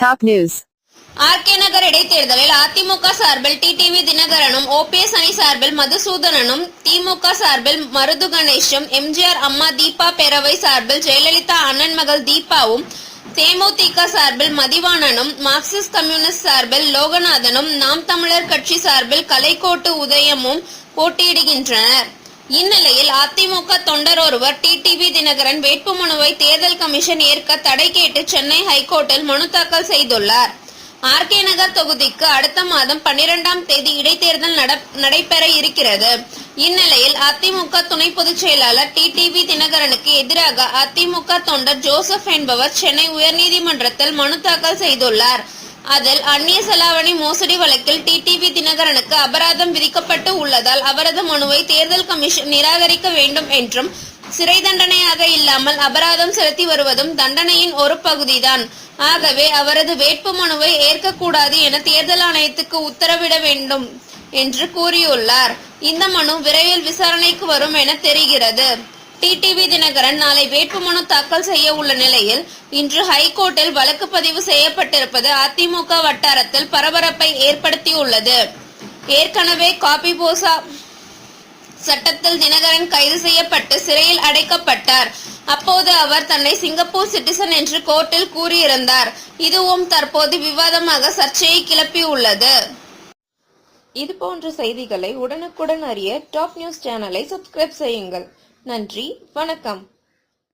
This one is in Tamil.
Top news. ஆர்கே நகர் இடைத்தேர்தலில் அதிமுக சார்பில் டிடிவி தினகரனும் ஓபிஎஸ் அணி சார்பில் மதுசூதனனும் திமுக சார்பில் மருது கணேஷும் எம்ஜிஆர் அம்மா தீபா பேரவை சார்பில் ஜெயலலிதா அண்ணன் மகள் தீபாவும் தேமுதிக சார்பில் மதிவாணனும் மார்க்சிஸ்ட் கம்யூனிஸ்ட் சார்பில் லோகநாதனும் நாம் தமிழர் கட்சி சார்பில் கலைக்கோட்டு உதயமும் போட்டியிடுகின்றனர் இந்நிலையில் அதிமுக தொண்டர் ஒருவர் டிடிவி தினகரன் வேட்புமனுவை தேர்தல் கமிஷன் ஏற்க தடை கேட்டு சென்னை ஹைகோர்ட்டில் மனு தாக்கல் செய்துள்ளார். ஆர்கே நகர் தொகுதிக்கு அடுத்த மாதம் பன்னிரெண்டாம் தேதி இடைத்தேர்தல் நட- நடைபெற இருக்கிறது. இந்நிலையில் அதிமுக துணை பொதுச் செயலாளர் டிடிவி தினகரனுக்கு எதிராக அதிமுக தொண்டர் ஜோசப் என்பவர் சென்னை உயர்நீதிமன்றத்தில் மனு தாக்கல் செய்துள்ளார். அதில் அந்நிய செலாவணி மோசடி வழக்கில் டிடிவி தினகரனுக்கு அபராதம் விதிக்கப்பட்டு உள்ளதால் அவரது மனுவை தேர்தல் கமிஷன் நிராகரிக்க வேண்டும் என்றும் சிறை தண்டனையாக இல்லாமல் அபராதம் செலுத்தி வருவதும் தண்டனையின் ஒரு பகுதிதான். ஆகவே அவரது வேட்பு மனுவை ஏற்கக்கூடாது என தேர்தல் ஆணையத்துக்கு உத்தரவிட வேண்டும் என்று கூறியுள்ளார். இந்த மனு விரைவில் விசாரணைக்கு வரும் என தெரிகிறது. டிடிவி தினகரன் நாளை வேட்புமனு தாக்கல் செய்ய உள்ள நிலையில் இன்று ஹைகோர்ட்டில் வழக்கு பதிவு செய்யப்பட்டிருப்பது அதிமுக வட்டாரத்தில் பரபரப்பை ஏற்படுத்தியுள்ளது. ஏற்கனவே காபி போசா சட்டத்தில் தினகரன் கைது செய்யப்பட்டு சிறையில் அடைக்கப்பட்டார். அப்போது அவர் தன்னை சிங்கப்பூர் சிட்டிசன் என்று கோர்ட்டில் கூறியிருந்தார். இதுவும் தற்போது விவாதமாக சர்ச்சையை கிளப்பியுள்ளது. இது போன்ற செய்திகளை உடனுக்குடன் அறிய டாப் நியூஸ் சேனலை சப்ஸ்கிரைப் செய்யுங்கள். நன்றி வணக்கம்.